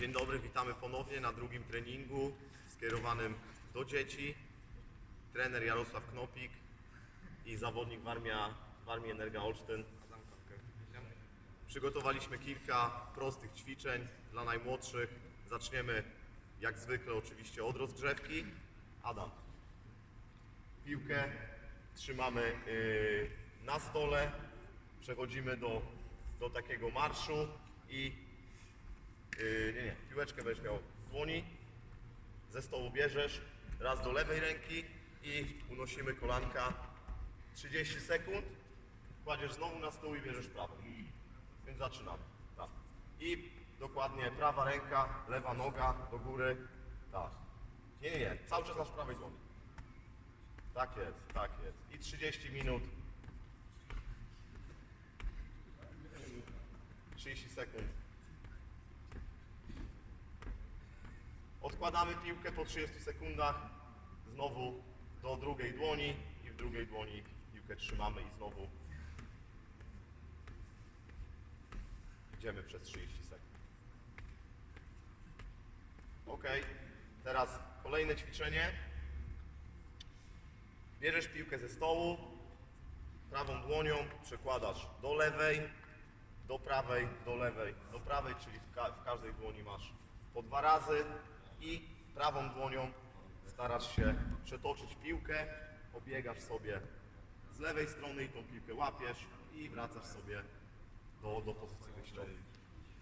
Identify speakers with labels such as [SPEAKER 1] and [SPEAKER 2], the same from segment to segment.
[SPEAKER 1] Dzień dobry, witamy ponownie na drugim treningu skierowanym do dzieci. Trener Jarosław Knopik i zawodnik w, Armia, w Armii Energa Olsztyn. Przygotowaliśmy kilka prostych ćwiczeń dla najmłodszych. Zaczniemy jak zwykle oczywiście od rozgrzewki. Adam, piłkę trzymamy yy, na stole, przechodzimy do, do takiego marszu i Yy, nie, nie, piłeczkę będziesz miał w dłoni, ze stołu bierzesz, raz do lewej ręki i unosimy kolanka 30 sekund, kładziesz znowu na stół i bierzesz prawą. Więc zaczynamy. Tak. I dokładnie prawa ręka, lewa noga do góry. Tak. Nie, nie, nie, cały czas masz prawej dłoni. Tak jest, tak jest. I 30 minut. 30 sekund. Odkładamy piłkę po 30 sekundach, znowu do drugiej dłoni i w drugiej dłoni piłkę trzymamy i znowu idziemy przez 30 sekund. Ok, teraz kolejne ćwiczenie. Bierzesz piłkę ze stołu, prawą dłonią przekładasz do lewej, do prawej, do lewej, do prawej, czyli w, ka- w każdej dłoni masz po dwa razy i prawą dłonią starasz się przetoczyć piłkę, obiegasz sobie z lewej strony i tą piłkę łapiesz i wracasz sobie do, do pozycji wyjściowej.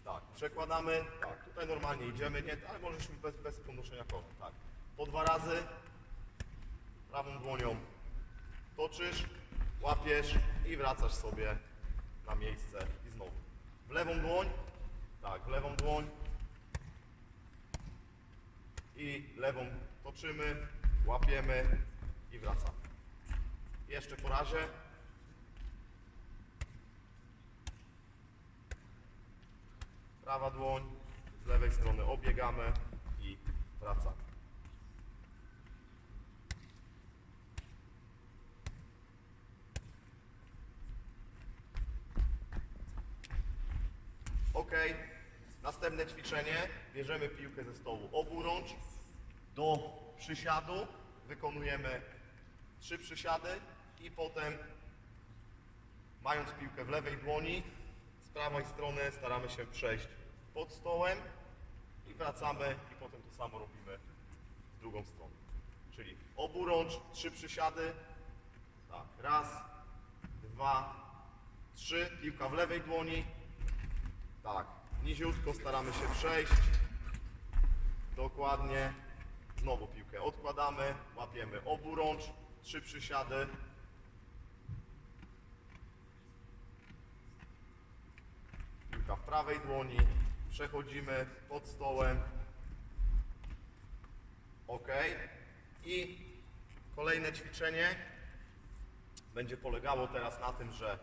[SPEAKER 1] Tak, przekładamy, tak, tutaj normalnie idziemy, nie, ale możesz bez, bez podnoszenia kolan, tak. Po dwa razy prawą dłonią toczysz, łapiesz i wracasz sobie na miejsce i znowu. W lewą dłoń, tak, w lewą dłoń i lewą toczymy, łapiemy i wracamy. Jeszcze po razie. Prawa dłoń, z lewej strony obiegamy i wracamy. Ok. Następne ćwiczenie. Bierzemy piłkę ze stołu oburącz. Do przysiadu wykonujemy trzy przysiady i potem mając piłkę w lewej dłoni z prawej strony staramy się przejść pod stołem i wracamy i potem to samo robimy w drugą stronę. Czyli oburącz, trzy przysiady. Tak, raz, dwa, trzy. Piłka w lewej dłoni, tak, niziutko staramy się przejść. Dokładnie. Znowu piłkę odkładamy, łapiemy oburącz, trzy przysiady. Piłka w prawej dłoni, przechodzimy pod stołem. Ok. I kolejne ćwiczenie będzie polegało teraz na tym, że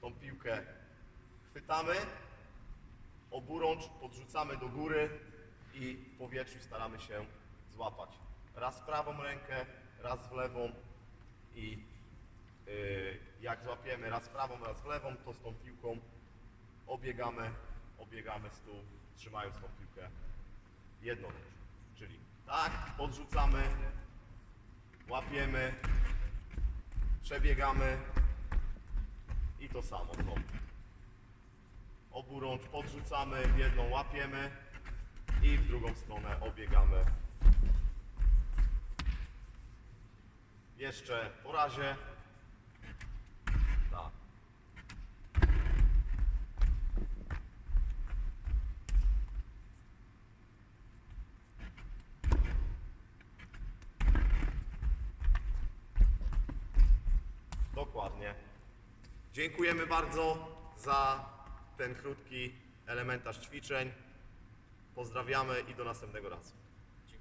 [SPEAKER 1] tą piłkę chwytamy, oburącz podrzucamy do góry i w powietrzu staramy się złapać. Raz w prawą rękę, raz w lewą i yy, jak złapiemy raz w prawą, raz w lewą, to z tą piłką obiegamy, obiegamy stół, trzymając tą piłkę jednoręcznie. Czyli tak, podrzucamy, łapiemy, przebiegamy i to samo znowu oburącz podrzucamy, w jedną łapiemy i w drugą stronę obiegamy. Jeszcze po razie. Tak. Dokładnie. Dziękujemy bardzo za ten krótki elementarz ćwiczeń. Pozdrawiamy i do następnego razu.